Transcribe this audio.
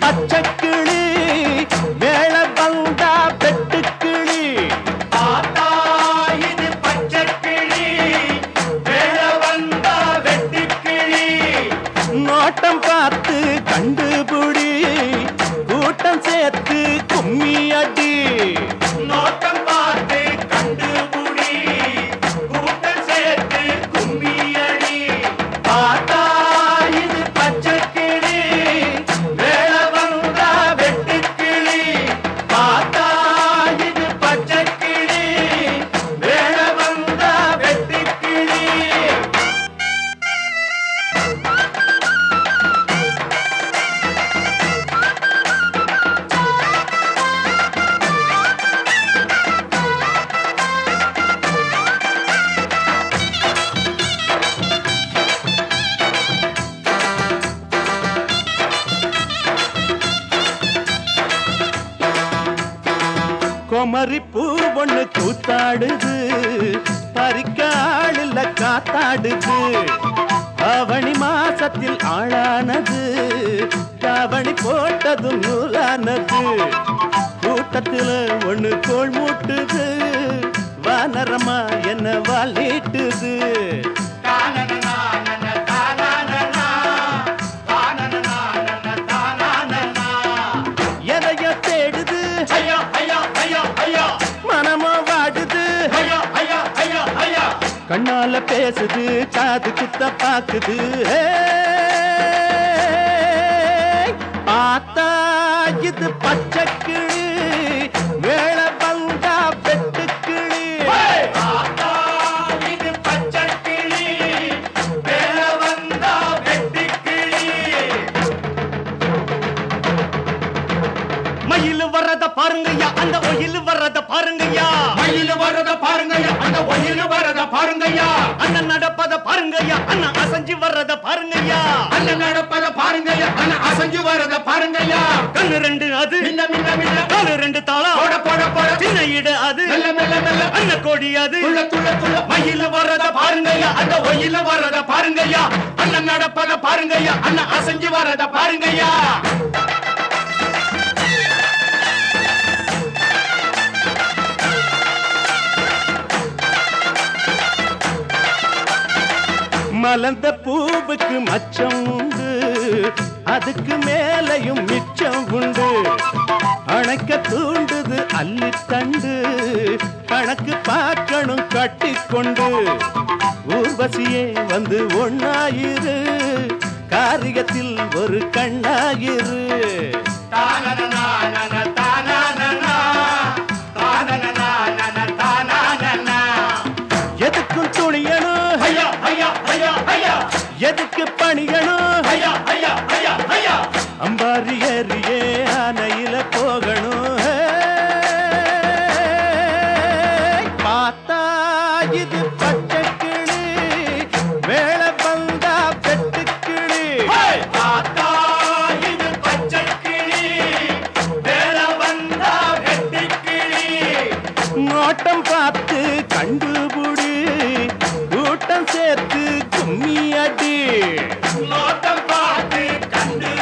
பச்சைக்கிளி வேள வந்தா வெட்டுக்கிளி. ஆத்தா இது பச்சைக்கிளி வேல வந்தா வெட்டுக்கிளி. நோட்டம் பார்த்து கண்டுபிடி கூட்டம் சேர்த்து கும்மி அடி குமரி ஒண்ணு கூத்தாடுது. பறிக்காளில்ல காத்தாடுது. அவனி மாசத்தில் ஆளானது. கவனி போட்டதும் நூலானது. கூட்டத்தில் ஒண்ணு கோள் மூட்டுது. வானரமா என்ன வாழிட்டுது கண்ணால பேசுது காது குத்த பாக்குது. பார்த்தா இது பச்சைக்கிளி வேலை வந்தா வெட்டுக்கிளி மயில் வர்றத பாருங்கய்யா அந்த ஒயில் வர்றத பாருங்கய்யா. பாருங்கய்யா. அண்ணன் நடப்பத பாருங்கய்யா. அண்ணன் அசைஞ்சு வர்றத பாருங்கய்யா. அண்ணன் நடப்பத பாருங்கய்யா. அண்ணன் அசைஞ்சு வர்றத பாருங்கய்யா. கண்ணு ரெண்டு அது. மின்ன மின்ன மின்ன. காலு ரெண்டு தாளம் போட போட போட. சின்ன இட அது. மெல்ல மெல்ல மெல்ல. அண்ணன் கோடி அது. துள்ள துள்ள துள்ள. மயில் வர்றத பாருங்கய்யா. அந்த ஒயில் வர்றத பாருங்கய்யா. அண்ணன் நடப்பத பாருங்கய்யா. அண்ணன் அசைஞ்சு வர்றத பாருங்கய்யா. மலர்ந்த பூவுக்கு மச்சம் உண்டு. அதுக்கு மேலையும் மிச்சம் உண்டு. அணைக்க தூண்டுது அள்ளி தண்டு கணக்கு பார்க்கணும் கட்டிக்கொண்டு ஊர்வசியே வந்து ஒன்னாயிரு காரியத்தில் ஒரு கண்ணாயிரு. இது பச்சக்கிளி வேலை வந்தா பெட்டுக்கிளி. ஆத்தா இது பச்சக்கிளி வேலை வந்தா பெட்டுக்கிளி நோட்டம் பார்த்து கண்டுபிடி கூட்டம் சேர்த்து கும்மி அடி. நோட்டம் பார்த்து கண்டு